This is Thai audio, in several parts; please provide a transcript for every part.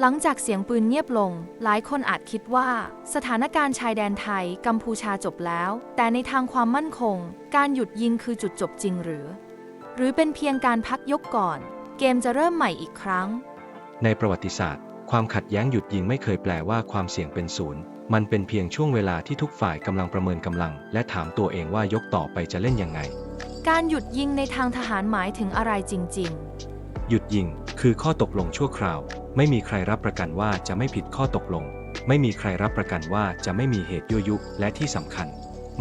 หลังจากเสียงปืนเงียบลง หลายคนอาจคิดว่า สถานการณ์ชายแดนไทยกัมพูชาจบแล้ว แต่ในทางความมั่นคง การหยุดยิงคือจุดจบจริงหรือ หรือเป็นเพียงการพักยกก่อน เกมจะเริ่มใหม่อีกครั้ง ในประวัติศาสตร์ ความขัดแย้งหยุดยิงไม่เคยแปลว่าความเสี่ยงเป็นศูนย์ มันเป็นเพียงช่วงเวลาที่ทุกฝ่ายกำลังประเมินกำลัง และถามตัวเองว่ายกต่อไปจะเล่นยังไง การหยุดยิงในทางทหารหมายถึงอะไรจริงหยุดยิง คือข้อตกลงชั่วคราว ไม่มีใครรับประกันว่าจะไม่ผิดข้อตกลง ไม่มีใครรับประกันว่าจะไม่มีเหตุยั่วยุ และที่สำคัญ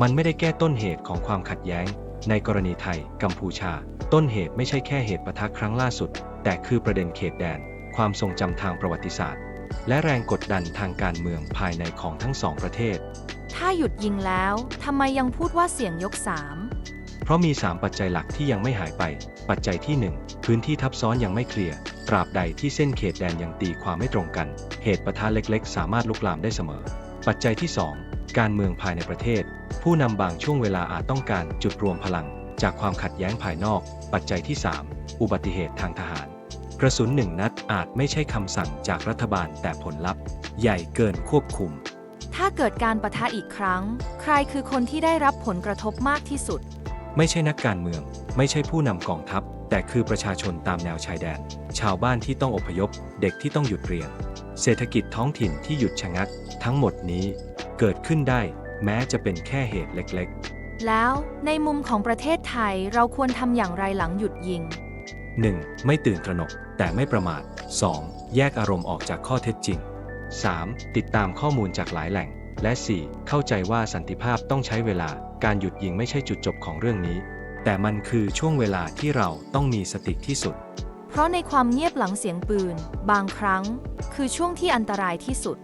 มันไม่ได้แก้ต้นเหตุของความขัดแย้ง ในกรณีไทย กัมพูชา ต้นเหตุไม่ใช่แค่เหตุปะทะครั้งล่าสุด แต่คือประเด็นเขตแดน ความทรงจำทางประวัติศาสตร์ และแรงกดดันทางการเมืองภายในของทั้งสองประเทศ ถ้าหยุดยิงแล้วทำไมยังพูดว่าเสียงยกสาม เพราะมี 3 ปัจจัยหลักที่ยังไม่หายไป ปัจจัยที่ 1 พื้นที่ทับซ้อนยังไม่เคลียร์ ตราบใดที่เส้นเขตแดนยังตีความไม่ตรงกัน เหตุปะทะเล็กๆ สามารถลุกลามได้เสมอ ปัจจัยที่ 2 การเมืองภายในประเทศ ผู้นำบางช่วงเวลาอาจต้องการจุดรวมพลัง จากความขัดแย้งภายนอก ปัจจัยที่ 3 อุบัติเหตุทางทหาร กระสุนหนึ่งนัดอาจไม่ใช่คำสั่งจากรัฐบาลแต่ผลลัพธ์ ใหญ่เกินควบคุม ถ้าเกิดการประทะอีกครั้ง ใครคือคนที่ได้รับผลกระทบมากที่สุด ไม่ใช่นักการเมือง ไม่ใช่ผู้นำกองทัพ แต่คือประชาชนตามแนวชายแดน ชาวบ้านที่ต้องอพยพ เด็กที่ต้องหยุดเรียน เศรษฐกิจท้องถิ่นที่หยุดชะงัก ทั้งหมดนี้เกิดขึ้นได้ แม้จะเป็นแค่เหตุเล็กแล้วในมุมของประเทศไทยเราควรทำอย่างไรหลังหยุดยิงๆ 1. ไม่ตื่นตระหนก แต่ไม่ประมาท 2. แยกอารมณ์ออกจากข้อเท็จจริง 3. ติดตามข้อมูลจากหลายแหล่ง และ 4. เข้าใจว่าสันติภาพต้องใช้เวลา การหยุดยิงไม่ใช่จุดจบของเรื่องนี้ แต่มันคือช่วงเวลาที่เราต้องมีสติที่สุด เพราะในความเงียบหลังเสียงปืน บางครั้ง คือช่วงที่อันตรายที่สุด